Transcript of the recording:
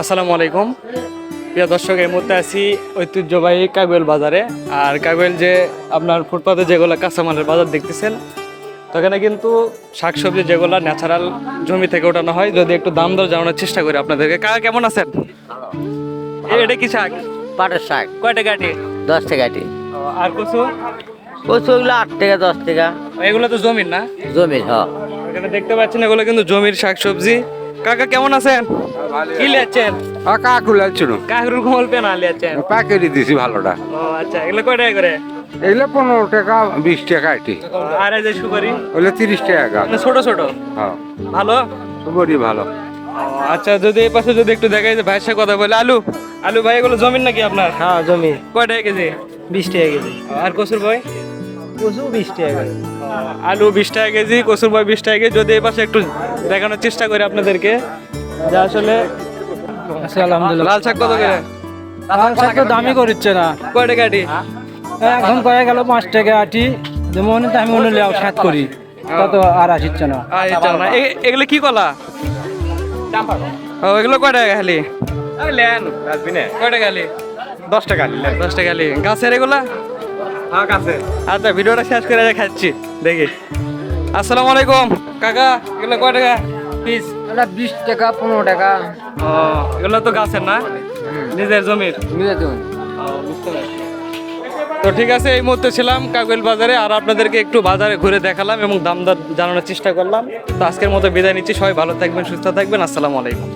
আসসালামু আলাইকুম। প্রিয় দর্শক এই মুহূর্তে আছি ঐতিহ্যবাহী কাগোয়েল বাজারে। আর কাগোয়েল যে আপনার ফুটপাতে যেগুলো কাঁচামালের বাজার দেখতেছেন তো এখানে কিন্তু শাকসবজি যেগুলো ন্যাচারাল জমি থেকে ওঠানো হয় যদি একটু দাম দর জানানোর চেষ্টা করি আপনাদেরকে। কাকা কেমন আছেন? এটা কি শাক? পাটের শাক। কয়টা কাটি দশ টাকাটি আর কচু? কচুগুলো আট টাকা দশ টাকা। এগুলো তো জমির না? জমির হ। এখানে দেখতে পাচ্ছেন এগুলো কিন্তু জমির শাকসবজি। কাকা কেমন আছেন? কি লিয়াচ্ছেন? কাকুলা ছিল কাকরুর কোমল পেনা লিয়াচ্ছেন? প্যাকেটই দিছি ভালোটা। ও আচ্ছা এগুলো কয় টাকা করে? এগুলো পনেরো টাকা বিশ টাকা এটি আর এই যে সুপারি? ওগুলো তিরিশ টাকা মানে ছোট ছোট? হ্যাঁ। ভালো? সুপারি ভালো। আচ্ছা যদি এই পাশে যদি একটু দেখাই যে ভাইয়ের সাথে কথা বলে আলু? আলু ভাই এগুলো জমিন নাকি আপনার? হ্যাঁ জমি। কয় টাকা কেজি? বিশ টাকা কেজি। আর কসুর ভাই কচু বিশ টাকা আলু বিশ টাকা কেজি কসুর ভাই বিশ টাকা কেজি। যদি এই পাশে একটু দেখানোর চেষ্টা করি আপনাদেরকে। যে আসলে আচ্ছা আলহামদুলিল্লাহ। লাল শাক কত করে? লাল শাক তো দামই করছে না। কয় টাকা আটি এখন কয়ে গেল পাঁচ টাকা আটি। যেমন আমি মনে লিয়াও সাত করি। তত আর আসিচ্ছে না। এগুলো কি কলা? ও এগুলো কয় টাকা খালি? কয় টাকা খালি? দশ টাকা দশ টাকা খালি। গাছের এগুলা? হ্যাঁ আচ্ছা ভিডিওটা শেষ করে খাচ্ছি। দেখি। আসসালামু আলাইকুম। কাকা এগুলো কয় টাকা? পিস। বিশ টাকা পনেরো টাকা। ও এগুলো তো গাছের না? নিজের জমির? নিজের জমি। বুঝতে পারছি। তো ঠিক আছে এই মুহূর্তে ছিলাম কাগল বাজারে আর আপনাদেরকে একটু বাজারে ঘুরে দেখালাম এবং দাম দর জানানোর চেষ্টা করলাম। তো আজকের মতো বিদায় নিচ্ছি। সবাই ভালো থাকবেন সুস্থ থাকবেন। আসসালামু আলাইকুম।